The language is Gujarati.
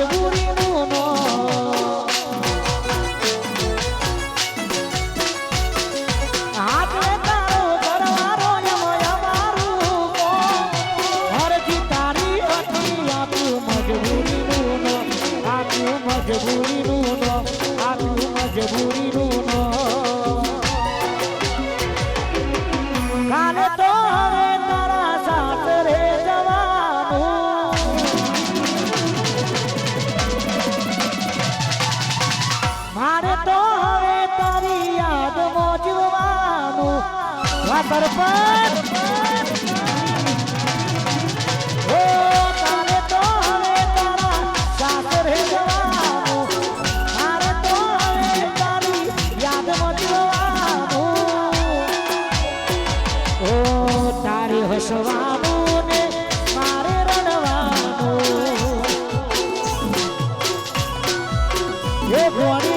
મજબૂરીનું નો મજબૂરી નો કાલે તો વા સરપંચ ઓ, તારે તો હવે તારા સાસરે જવાનું. મારે તો હવે તારી યાદ મોજવાનું ઓ, તારે હસવાનું ને મારે રડવાનું. એ ઘોડી